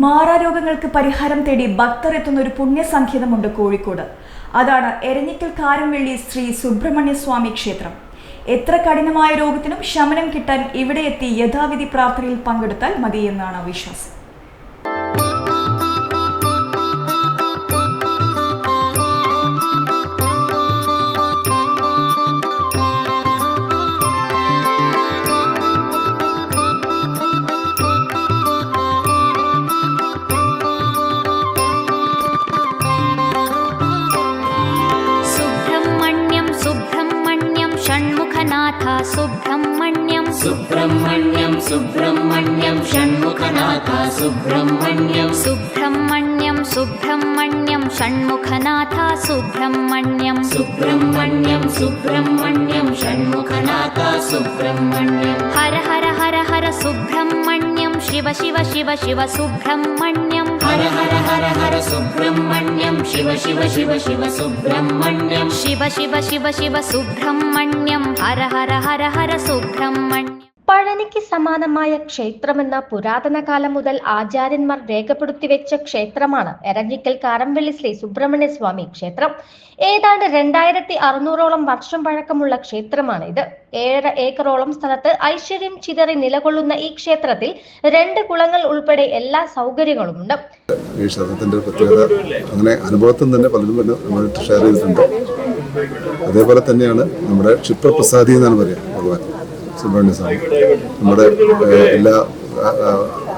മാറാരോഗങ്ങൾക്ക് പരിഹാരം തേടി ഭക്തർ എത്തുന്ന ഒരു പുണ്യസങ്കേതമുണ്ട് കോഴിക്കോട്. അതാണ് എരഞ്ഞിക്കൽ കാരംവെള്ളി ശ്രീ സുബ്രഹ്മണ്യ സ്വാമി ക്ഷേത്രം. എത്ര കഠിനമായ രോഗത്തിനും ശമനം കിട്ടാൻ ഇവിടെ എത്തി യഥാവിധി പ്രാർത്ഥനയിൽ പങ്കെടുത്താൽ മതിയെന്നാണ് വിശ്വാസം. षण्मुखनाथ सुब्रह्मण्यं सुब्रह्मण्यं सुब्रह्मण्यं षण्मुखनाथ सुब्रह्मण्यं सुब्रह्मण्यं सुब्रह्मण्यं षण्मुखनाथ सुब्रह्मण्यं सुब्रह्मण्यं सुब्रह्मण्यं षण्मुखनाथ सुब्रह्मण्यं हर हर हर हर सुब्रह्मण्यं शिव शिव शिव शिव सुब्रह्मण्यं हर हर हर हर सुब्रह्मण्यं शिव शिव शिव शिव सुब्रह्मण्यं शिव शिव शिव शिव सुब्रह्मण्यं हर हर हर हर सुब्रह्मण्यं പഴനിക്ക് സമാനമായ ക്ഷേത്രമെന്ന പുരാതന കാലം മുതൽ ആചാര്യന്മാർ രേഖപ്പെടുത്തി വെച്ച ക്ഷേത്രമാണ് എരഞ്ഞിക്കൽ കാരംവെള്ളി ശ്രീ സുബ്രഹ്മണ്യ സ്വാമി ക്ഷേത്രം. ഏതാണ്ട് രണ്ടായിരത്തി അറുന്നൂറോളം വർഷം പഴക്കമുള്ള ക്ഷേത്രമാണ് ഇത്. ഏഴര ഏക്കറോളം സ്ഥലത്ത് ഐശ്വര്യം ചിതറി നിലകൊള്ളുന്ന ഈ ക്ഷേത്രത്തിൽ രണ്ട് കുളങ്ങൾ ഉൾപ്പെടെ എല്ലാ സൗകര്യങ്ങളും ഉണ്ട്. ഈ ക്ഷേത്രത്തിന്റെ പ്രത്യേകത അങ്ങനെ അനുഭവത്തിൽ തന്നെ പലരും നമ്മൾ ഷെയർ ചെയ്തിട്ടുണ്ട്. അതേപോലെ തന്നെയാണ് നമ്മുടെ ക്ഷിപ്രപ്രസാദി എന്നാണ് പറയുക ഭഗവാൻ. സുബ്രഹ്മണ്യ സ്വാമി നമ്മുടെ എല്ലാ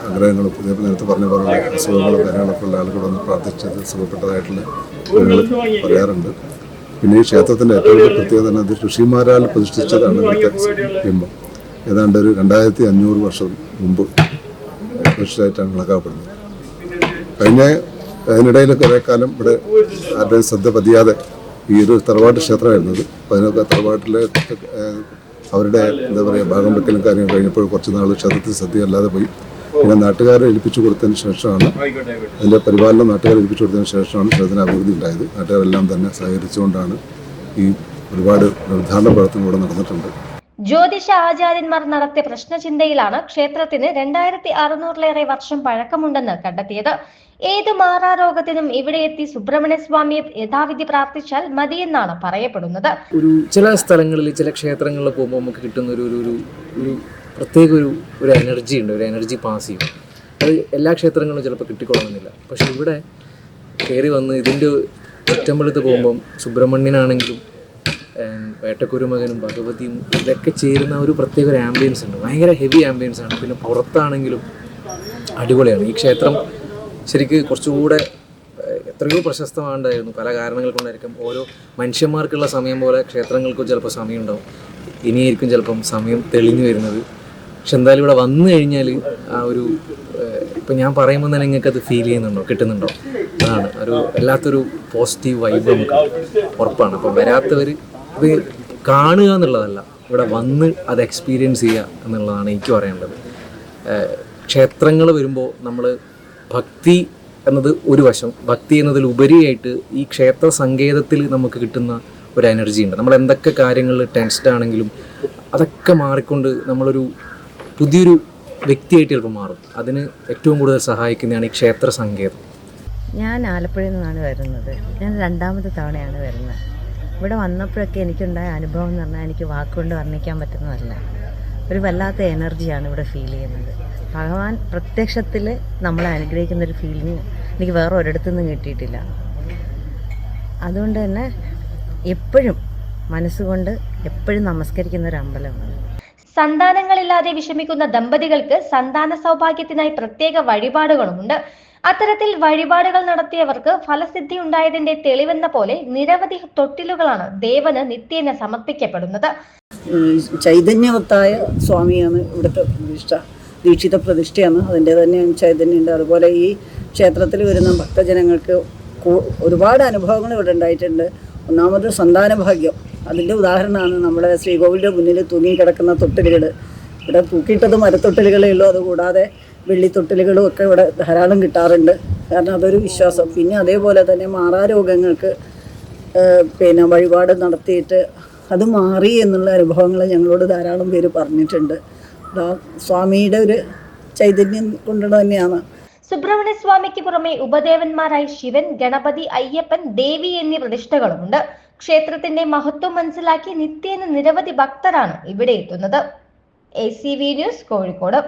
ആഗ്രഹങ്ങളും ഇതേപോലെ നേരത്തെ പറഞ്ഞ പോലെ അസുഖങ്ങളും കാര്യങ്ങളൊക്കെ ഉള്ള ആളുകൾ വന്ന് പ്രാർത്ഥിച്ചത് സുഖപ്പെട്ടതായിട്ടുള്ള പറയാറുണ്ട്. പിന്നെ ഈ ക്ഷേത്രത്തിന്റെ ഏറ്റവും വലിയ പ്രത്യേകത തന്നെ അത് ഋഷിമാരാൽ പ്രതിഷ്ഠിച്ചതാണ് ഇവിടുത്തെ ബിംബം ഏതാണ്ട് ഒരു രണ്ടായിരത്തി അഞ്ഞൂറ് വർഷം മുമ്പ് പ്രതിഷ്ഠിച്ചതായിട്ടാണ് കണക്കാക്കപ്പെടുന്നത് കഴിഞ്ഞ അതിനിടയിൽ കുറേ കാലം ഇവിടെ ആരുടെയും ശ്രദ്ധ പതിയാതെ ഈ ഒരു തറവാട്ട് ക്ഷേത്രമായിരുന്നത്. അതിനൊക്കെ തറവാട്ടിലെ അവരുടെ എന്താ പറയുക ഭാഗം വെക്കലും കാര്യങ്ങളും കഴിഞ്ഞപ്പോൾ കുറച്ച് നാൾ ക്ഷേത്രത്തിൽ സദ്യ അല്ലാതെ പോയി. പിന്നെ നാട്ടുകാരെ ഏൽപ്പിച്ചു കൊടുത്തതിന് ശേഷമാണ് അതിന്റെ പരിപാലനം നാട്ടുകാരെ ഏൽപ്പിച്ചു കൊടുത്തതിന് ശേഷമാണ് ക്ഷേത്രത്തിന് അഭിവൃദ്ധി ഉണ്ടായത്. നാട്ടുകാരെല്ലാം തന്നെ സഹകരിച്ചുകൊണ്ടാണ് ഈ ഒരുപാട് നിർദ്ധാരണ പ്രവർത്തനം ഇവിടെ നടന്നിട്ടുണ്ട്. ജ്യോതിഷ ആചാര്യന്മാർ നടത്തിയ പ്രശ്നചിന്തയിലാണ് ക്ഷേത്രത്തിന് രണ്ടായിരത്തി അറുന്നൂറിലേറെ വർഷം പഴക്കമുണ്ടെന്ന് കണ്ടെത്തിയത്. ഏത് മാറാരോഗത്തിനും ഇവിടെ എത്തി സുബ്രഹ്മണ്യ സ്വാമിയെ യഥാവിധി പ്രാർത്ഥിച്ചാൽ മതിയെന്നാണ് പറയപ്പെടുന്നത്. ഒരു ചില സ്ഥലങ്ങളിൽ ചില ക്ഷേത്രങ്ങളിൽ പോകുമ്പോൾ നമുക്ക് കിട്ടുന്ന ഒരു ഒരു ഒരു പ്രത്യേക ഒരു ഒരു എനർജി ഉണ്ട് ഒരു എനർജി പാസ് ചെയ്യും. അത് എല്ലാ ക്ഷേത്രങ്ങളിലും ചിലപ്പോൾ കിട്ടിക്കൊള്ളണമെന്നില്ല. പക്ഷെ ഇവിടെ കയറി വന്ന് ഇതിന്റെ ചുറ്റമ്പലത്ത് പോകുമ്പം സുബ്രഹ്മണ്യനാണെങ്കിലും വേട്ടക്കുരുമകനും ഭഗവതിയും ഇതൊക്കെ ചേരുന്ന ഒരു പ്രത്യേക ഒരു ആംബിയൻസ് ഉണ്ട്. ഭയങ്കര ഹെവി ആംബിയൻസ് ആണ്. പിന്നെ പുറത്താണെങ്കിലും അടിപൊളിയാണ്. ഈ ക്ഷേത്രം ശരിക്കും കുറച്ചുകൂടെ എത്രയോ പ്രശസ്തമാണ്ടായിരുന്നു പല കാരണങ്ങൾ കൊണ്ടായിരിക്കും. ഓരോ മനുഷ്യന്മാർക്കുള്ള സമയം പോലെ ക്ഷേത്രങ്ങൾക്കും ചിലപ്പോൾ സമയം ഉണ്ടാവും ഇനിയായിരിക്കും ചിലപ്പം സമയം തെളിഞ്ഞു വരുന്നത്. പക്ഷെ എന്തായാലും ഇവിടെ വന്നു കഴിഞ്ഞാൽ ആ ഒരു ഇപ്പം ഞാൻ പറയുമ്പോൾ തന്നെ നിങ്ങൾക്ക് അത് ഫീൽ ചെയ്യുന്നുണ്ടോ? കിട്ടുന്നുണ്ടോ? അതാണ്. ഒരു വല്ലാത്തൊരു പോസിറ്റീവ് വൈബ് നമുക്ക് ഉറപ്പാണ്. അപ്പം വരാത്തവർ ഇത് കാണുക എന്നുള്ളതല്ല. ഇവിടെ വന്ന് അത് എക്സ്പീരിയൻസ് ചെയ്യുക എന്നുള്ളതാണ് എനിക്ക് പറയാനുള്ളത് ക്ഷേത്രങ്ങൾ വരുമ്പോൾ നമ്മൾ ഭക്തി എന്നത് ഒരു വശം ഭക്തി എന്നതിലുപരിയായിട്ട് ഈ ക്ഷേത്ര സങ്കേതത്തിൽ നമുക്ക് കിട്ടുന്ന ഒരു എനർജി ഉണ്ട്. നമ്മൾ എന്തൊക്കെ കാര്യങ്ങളിൽ ടെൻസ്ഡ് ആണെങ്കിലും അതൊക്കെ മാറിക്കൊണ്ട് നമ്മളൊരു പുതിയൊരു വ്യക്തിയായിട്ട് ചിലപ്പോൾ മാറും. അതിന് ഏറ്റവും കൂടുതൽ സഹായിക്കുന്നതാണ് ഈ ക്ഷേത്ര സങ്കേതം. ഞാൻ ആലപ്പുഴയിൽ നിന്നാണ് വരുന്നത്. ഞാൻ രണ്ടാമത്തെ തവണയാണ് വരുന്നത്. ഇവിടെ വന്നപ്പോഴൊക്കെ എനിക്കുണ്ടായ അനുഭവം എന്ന് പറഞ്ഞാൽ എനിക്ക് വാക്കുകൊണ്ട് വർണിക്കാൻ പറ്റുന്നതല്ല. ഒരു വല്ലാത്ത എനർജിയാണ് ഇവിടെ ഫീൽ ചെയ്യുന്നത്. ഭഗവാൻ പ്രത്യക്ഷത്തിൽ നമ്മളെ അനുഗ്രഹിക്കുന്ന ഒരു ഫീലിംഗ് എനിക്ക് വേറെ ഒരിടത്തു നിന്നും കിട്ടിയിട്ടില്ല. അതുകൊണ്ട് തന്നെ എപ്പോഴും മനസ്സുകൊണ്ട് എപ്പോഴും നമസ്കരിക്കുന്ന ഒരു അമ്പലമാണ്. സന്താനങ്ങളില്ലാതെ വിഷമിക്കുന്ന ദമ്പതികൾക്ക് സന്താന സൗഭാഗ്യത്തിനായി പ്രത്യേക വഴിപാടുകളുമുണ്ട്. അത്തരത്തിൽ വഴിപാടുകൾ നടത്തിയവർക്ക് ഫലസിദ്ധി ഉണ്ടായതിന്റെ തെളിവെന്ന പോലെ നിരവധി തൊട്ടിലുകളാണ് ദേവന് നിത്യേന സമർപ്പിക്കപ്പെടുന്നത്. ചൈതന്യവത്തായ സ്വാമിയാണ് ഇവിടുത്തെ പ്രതിഷ്ഠ ദീക്ഷിത പ്രതിഷ്ഠയാണ്. അതിന്റെ തന്നെ ചൈതന്യമുണ്ട്. അതുപോലെ ഈ ക്ഷേത്രത്തിൽ വരുന്ന ഭക്തജനങ്ങൾക്ക് ഒരുപാട് അനുഭവങ്ങൾ ഇവിടെ ഉണ്ടായിട്ടുണ്ട്. ഒന്നാമത് സന്താന ഭാഗ്യം അതിന്റെ ഉദാഹരണമാണ് നമ്മുടെ ശ്രീകോവിലിന്റെ മുന്നിൽ തൂങ്ങി കിടക്കുന്ന തൊട്ടിലുകൾ ഇവിടെ തൂക്കിയിട്ടത് മരത്തൊട്ടിലുകളേ ഉള്ളൂ. അതുകൂടാതെ വെള്ളിത്തൊട്ടിലുകളും ഒക്കെ ഇവിടെ ധാരാളം കിട്ടാറുണ്ട്. കാരണം അതൊരു വിശ്വാസം. പിന്നെ അതേപോലെ തന്നെ മാറാ രോഗങ്ങൾക്ക് പിന്നെ വഴിപാട് നടത്തിയിട്ട് അത് മാറി എന്നുള്ള അനുഭവങ്ങൾ ഞങ്ങളോട് ധാരാളം പേര് പറഞ്ഞിട്ടുണ്ട്. സ്വാമിയുടെ ഒരു ചൈതന്യം കൊണ്ട് തന്നെയാണ്. സുബ്രഹ്മണ്യ സ്വാമിക്ക് പുറമെ ഉപദേവന്മാരായി ശിവൻ ഗണപതി അയ്യപ്പൻ ദേവി എന്നീ പ്രതിഷ്ഠകളുമുണ്ട്. ക്ഷേത്രത്തിന്റെ മഹത്വം മനസ്സിലാക്കി നിത്യേന നിരവധി ഭക്തരാണ് ഇവിടെ എത്തുന്നത്. A C V news Kozhikode.